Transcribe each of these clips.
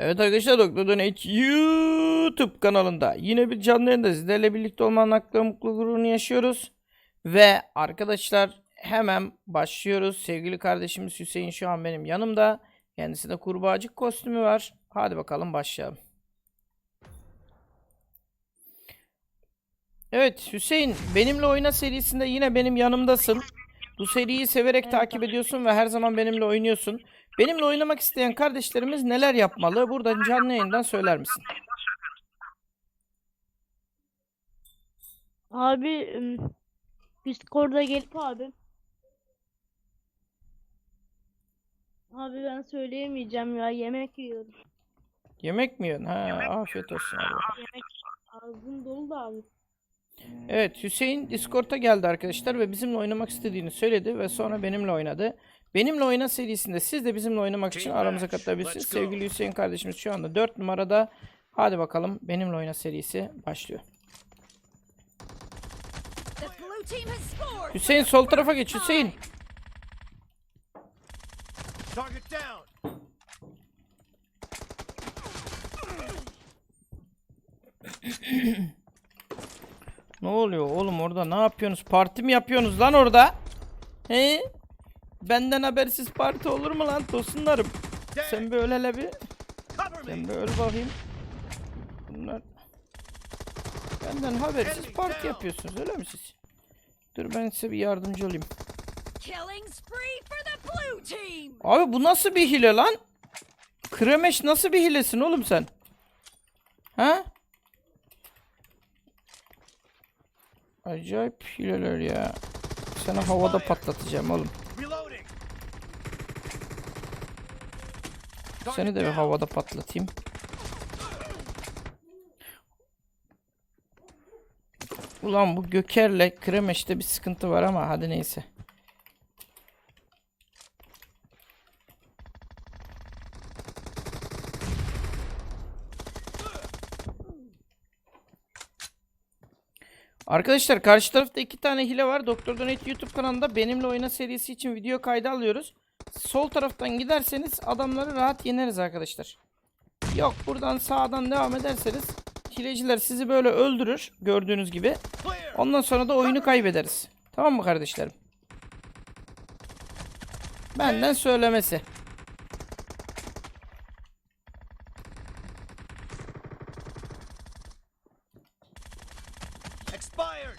Evet arkadaşlar Doktor Donate YouTube kanalında yine bir canlı yayında sizlerle birlikte olmanın haklı mutlu gururunu yaşıyoruz. Ve arkadaşlar hemen başlıyoruz. Sevgili kardeşimiz Hüseyin şu an benim yanımda. Kendisinde kurbağacık kostümü var. Hadi bakalım başlayalım. Evet Hüseyin benimle oyna serisinde yine benim yanımdasın. Bu seriyi severek takip ediyorsun ve her zaman benimle oynuyorsun. Benimle oynamak isteyen kardeşlerimiz neler yapmalı? Buradan canlı yayından söyler misin? Abi Discord'a gelip abi. Abi ben söyleyemeyeceğim ya yemek yiyorum. Yemek mi yiyorsun? Ha, afiyet olsun abi. Yemek ağzım dolu da abi. Evet Hüseyin Discord'a geldi arkadaşlar ve bizimle oynamak istediğini söyledi ve sonra benimle oynadı. Benimle oyna serisinde siz de bizimle oynamak için aramıza katılabilirsiniz. Sevgili Hüseyin kardeşimiz şu anda 4 numarada. Hadi bakalım benimle oyna serisi başlıyor. Hüseyin sol tarafa geç Hüseyin. Target down. Ne oluyor oğlum orada ne yapıyorsunuz? Parti mi yapıyorsunuz lan orada? He? Benden habersiz parti olur mu lan tosunlarım? Sen bir öl hele bir. Sen bir öl bakayım. Bunlar benden habersiz parti yapıyorsunuz öyle mi siz? Dur ben size bir yardımcı olayım. Abi bu nasıl bir hile lan? Kremeş nasıl bir hilesin oğlum sen? Ha? Acayip hileler ya. Seni havada patlatacağım oğlum. Seni de bir havada patlatayım. Ulan bu Göker'le Kremeş'te bir sıkıntı var ama hadi neyse. Arkadaşlar karşı tarafta iki tane hile var. Doktor Donate YouTube kanalında benimle oyna serisi için video kaydı alıyoruz. Sol taraftan giderseniz adamları rahat yeneriz arkadaşlar. Yok buradan sağdan devam ederseniz hileciler sizi böyle öldürür gördüğünüz gibi. Ondan sonra da oyunu kaybederiz. Tamam mı kardeşlerim? Benden söylemesi. Expired.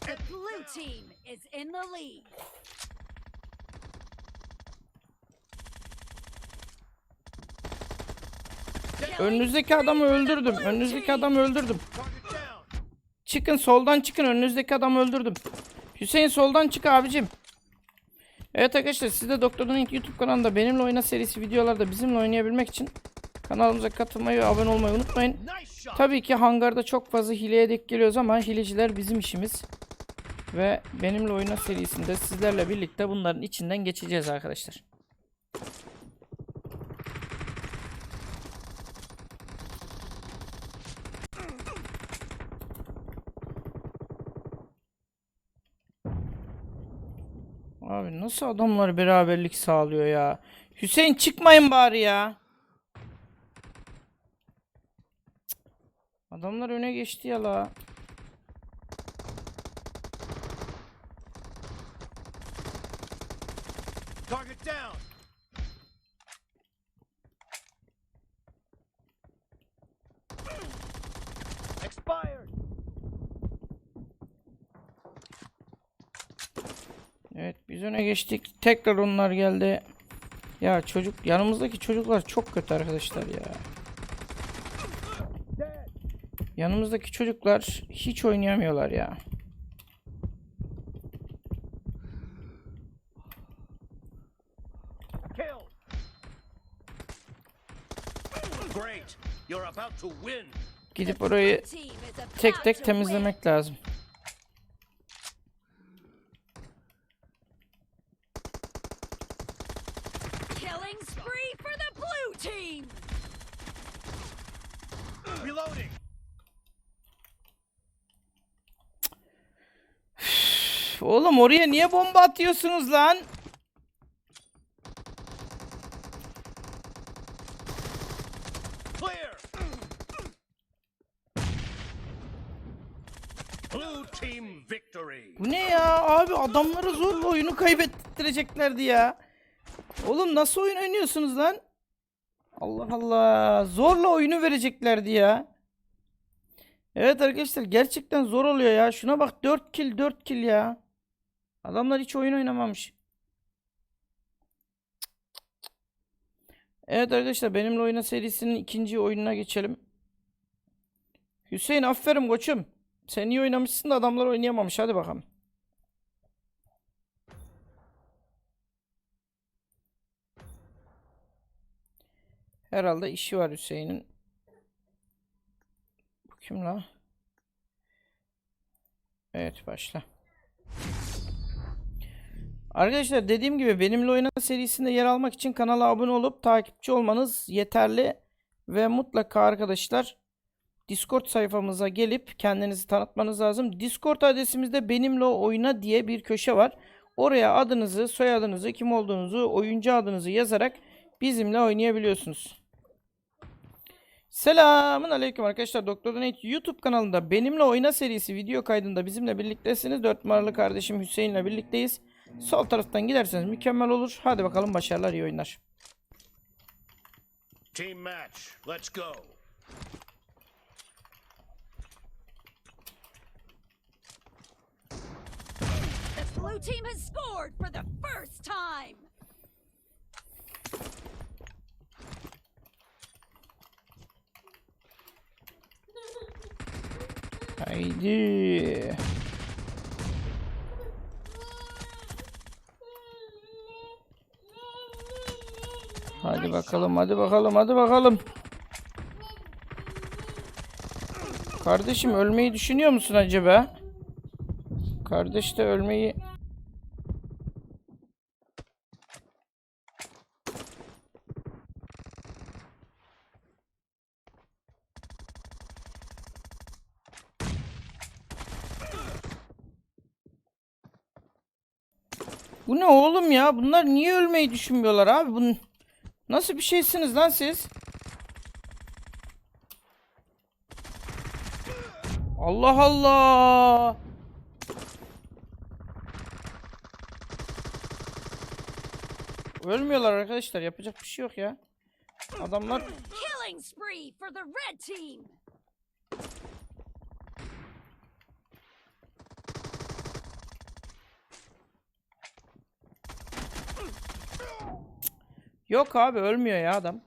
The blue team is in the lead. Önünüzdeki adamı öldürdüm. Önünüzdeki adamı öldürdüm. Çıkın soldan çıkın. Önünüzdeki adamı öldürdüm. Hüseyin soldan çık abicim. Evet arkadaşlar siz de Doktor'un ilk YouTube kanalında benimle oyna serisi videolarda bizimle oynayabilmek için kanalımıza katılmayı ve abone olmayı unutmayın. Tabii ki hangarda çok fazla hileye denk geliyoruz ama hileciler bizim işimiz. Ve benimle oyna serisinde sizlerle birlikte bunların içinden geçeceğiz arkadaşlar. Abi nasıl adamlar beraberlik sağlıyor ya? Hüseyin çıkmayın bari ya. Adamlar öne geçti ya la. Target down. Expired. Evet biz öne geçtik. Tekrar onlar geldi. Ya çocuk yanımızdaki çocuklar çok kötü arkadaşlar ya. Yanımızdaki çocuklar hiç oynayamıyorlar ya. Gidip orayı tek tek temizlemek lazım. Oğlum oraya niye bomba atıyorsunuz lan? Bu ne ya? Abi adamları zorla oyunu kaybettireceklerdi ya. Oğlum nasıl oyun oynuyorsunuz lan? Allah Allah. Zorla oyunu vereceklerdi ya. Evet arkadaşlar gerçekten zor oluyor ya. Şuna bak 4 kill 4 kill ya. Adamlar hiç oyun oynamamış. Evet arkadaşlar benimle oyna serisinin ikinci oyununa geçelim. Hüseyin aferin koçum. Sen iyi oynamışsın da adamlar oynayamamış. Hadi bakalım. Herhalde işi var Hüseyin'in. Bu kim la? Evet başla. Arkadaşlar dediğim gibi benimle oyna serisinde yer almak için kanala abone olup takipçi olmanız yeterli. Ve mutlaka arkadaşlar Discord sayfamıza gelip kendinizi tanıtmanız lazım. Discord adresimizde benimle oyna diye bir köşe var. Oraya adınızı, soyadınızı, kim olduğunuzu, oyuncu adınızı yazarak bizimle oynayabiliyorsunuz. Selamun aleyküm arkadaşlar. Doktor Donate YouTube kanalında benimle oyna serisi video kaydında bizimle birliktesiniz. 4 numaralı kardeşim Hüseyin'le birlikteyiz. Sol taraftan giderseniz mükemmel olur. Hadi bakalım başarılar iyi oyunlar. Team match. Let's go. The blue team has scored for the first time. Haydi. Hadi bakalım, hadi bakalım, hadi bakalım. Kardeşim ölmeyi düşünüyor musun acaba? Kardeş de ölmeyi... Bu ne oğlum ya? Bunlar niye ölmeyi düşünmüyorlar abi? Bunun nasıl bir şeysiniz lan siz? Allah Allah. Ölmüyorlar arkadaşlar. Yapacak bir şey yok ya. Adamlar Killing spree for the red team. Yok abi ölmüyor ya adam.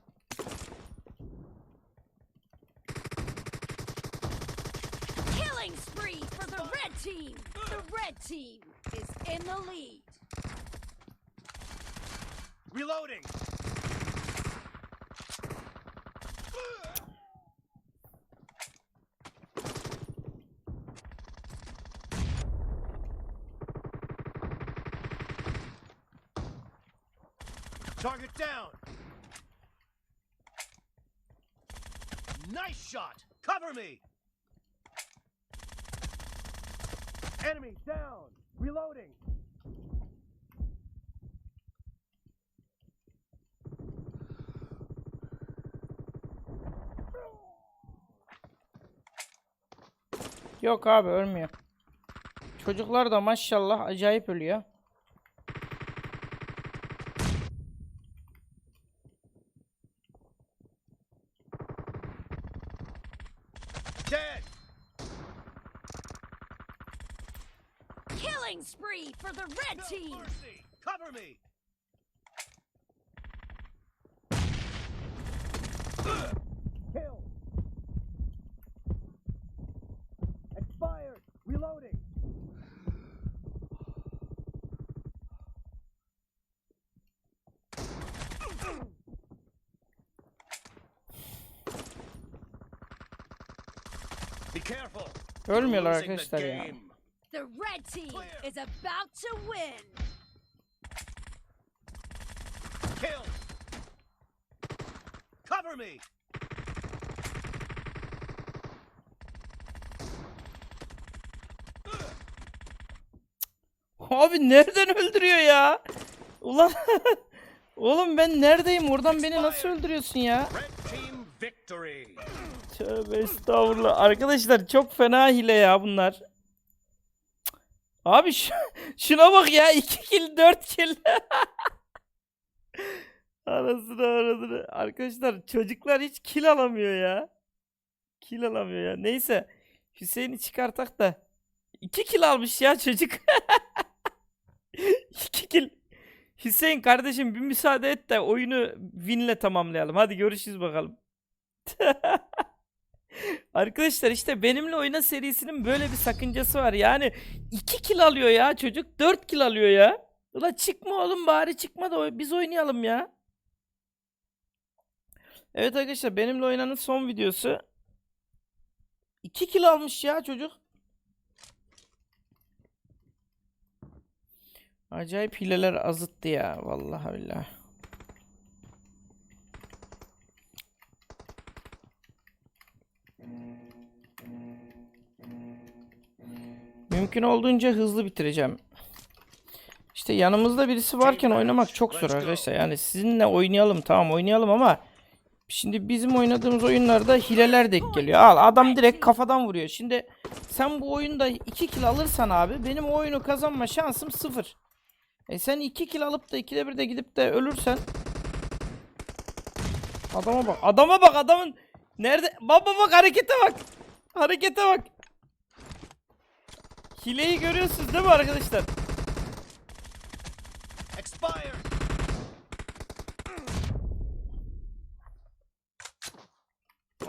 Killing spree for the red team. The red team is in the lead. Reloading. Target down. Nice shot. Cover me. Enemy down. Reloading. Yok abi ölmüyor. Çocuklar da maşallah acayip ölüyor. Dead. Killing spree for the red No team. mercy. Cover me. Ölmüyorlar arkadaşlar ya. The red team is about to win. Kill. Cover me. Abi nereden öldürüyor ya? Ulan Oğlum ben neredeyim? Oradan beni nasıl öldürüyorsun ya? Tövbe estağfurullah. Arkadaşlar çok fena hile ya bunlar. Abi şu, şuna bak ya 2 kill 4 kill. Arasını arasını. Arkadaşlar çocuklar hiç kill alamıyor ya. Kill alamıyor ya. Neyse. Hüseyin'i çıkartak da. 2 kill almış ya çocuk. 2 kill. Hüseyin kardeşim bir müsaade et de oyunu winle tamamlayalım. Hadi görüşürüz bakalım. Arkadaşlar işte benimle oyna serisinin böyle bir sakıncası var. Yani 2 kill alıyor ya çocuk. 4 kill alıyor ya. Ulan çıkma oğlum bari çıkma da biz oynayalım ya. Evet arkadaşlar benimle oynanın son videosu. 2 kill almış ya çocuk. Acayip hileler azıttı ya vallahi billahi. Mümkün olduğunca hızlı bitireceğim. İşte yanımızda birisi varken oynamak çok zor arkadaşlar. Yani sizinle oynayalım tamam oynayalım ama şimdi bizim oynadığımız oyunlarda hileler denk geliyor. Al adam direkt kafadan vuruyor. Şimdi sen bu oyunda 2 kill alırsan abi benim o oyunu kazanma şansım sıfır. E sen 2 kill alıp da 2'de bir de gidip de ölürsen Adama bak. Adama bak adamın nerede? Baba bak harekete bak. Harekete bak. Hileyi görüyorsunuz değil mi arkadaşlar? Expired.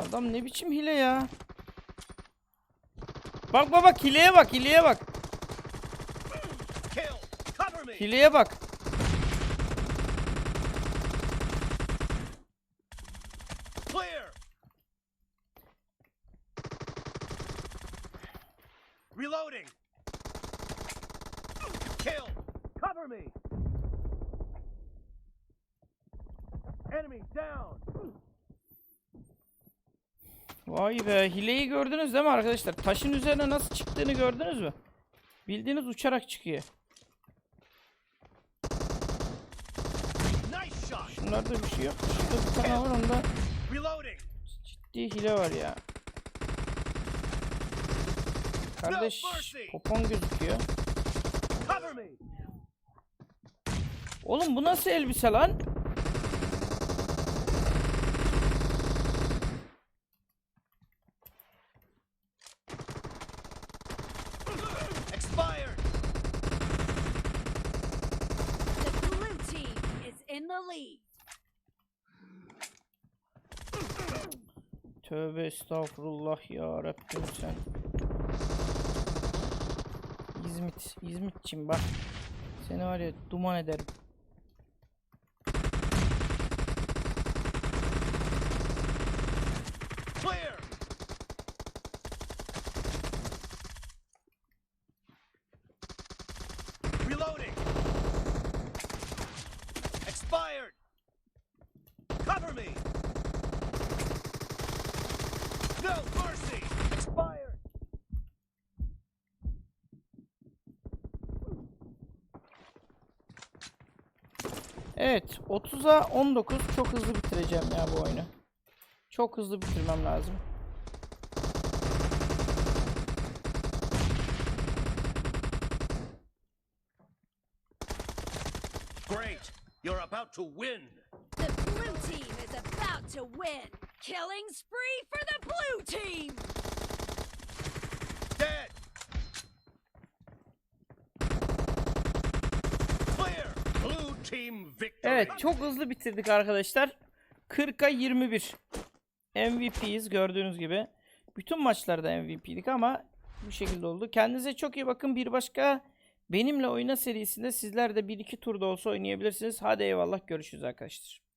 Adam ne biçim hile ya? Bak bak bak hileye bak hileye bak. Hileye bak. Clear. Reloading. Kill. Cover me. Enemy down. Vay be hileyi gördünüz değil mi arkadaşlar? Taşın üzerine nasıl çıktığını gördünüz mü? Bildiğiniz uçarak çıkıyor. Şunlarda bir şey yok. Şurada bir tane var onda ciddi hile var ya. Kardeş popon gözüküyor. Oğlum bu nasıl elbise lan? Expired. The blue team is in the lead. Tövbe estağfurullah ya Rabbim sen. İzmit, İzmitçim bak. Seni var ya duman ederim. Evet 30'a 19 çok hızlı bitireceğim ya bu oyunu. Çok hızlı bitirmem lazım. Great. You're about to win. The blue team is about to win. Killing spree for the blue team. Dead. Clear. Blue team victory. Evet çok hızlı bitirdik arkadaşlar. 40'a 21. MVP'yiz gördüğünüz gibi. Bütün maçlarda MVP'dik ama bu şekilde oldu. Kendinize çok iyi bakın. Bir başka benimle oyna serisinde sizler de 1-2 turda olsa oynayabilirsiniz. Hadi eyvallah görüşürüz arkadaşlar.